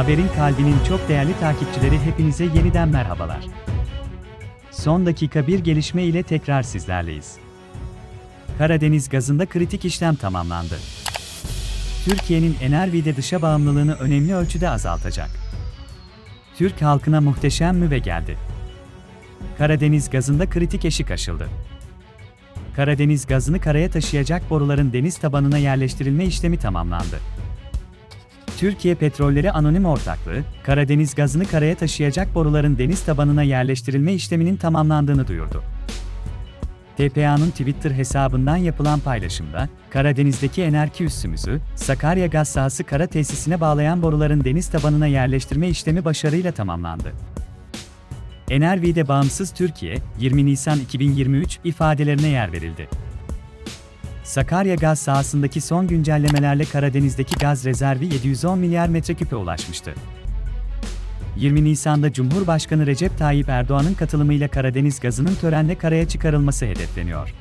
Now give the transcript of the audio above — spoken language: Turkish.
Haberin kalbinin çok değerli takipçileri hepinize yeniden merhabalar. Son dakika bir gelişme ile tekrar sizlerleyiz. Karadeniz gazında kritik işlem tamamlandı. Türkiye'nin Enervi'de dışa bağımlılığını önemli ölçüde azaltacak. Türk halkına muhteşem müve geldi. Karadeniz gazında kritik eşik aşıldı. Karadeniz gazını karaya taşıyacak boruların deniz tabanına yerleştirilme işlemi tamamlandı. Türkiye Petrolleri Anonim Ortaklığı, Karadeniz gazını karaya taşıyacak boruların deniz tabanına yerleştirilme işleminin tamamlandığını duyurdu. TPA'nın Twitter hesabından yapılan paylaşımda, Karadeniz'deki enerji üssümüzü, Sakarya Gaz Sahası kara tesisine bağlayan boruların deniz tabanına yerleştirme işlemi başarıyla tamamlandı. Enervi'de bağımsız Türkiye, 20 Nisan 2023 ifadelerine yer verildi. Sakarya gaz sahasındaki son güncellemelerle Karadeniz'deki gaz rezervi 710 milyar metreküpe ulaşmıştı. 20 Nisan'da Cumhurbaşkanı Recep Tayyip Erdoğan'ın katılımıyla Karadeniz gazının törenle karaya çıkarılması hedefleniyor.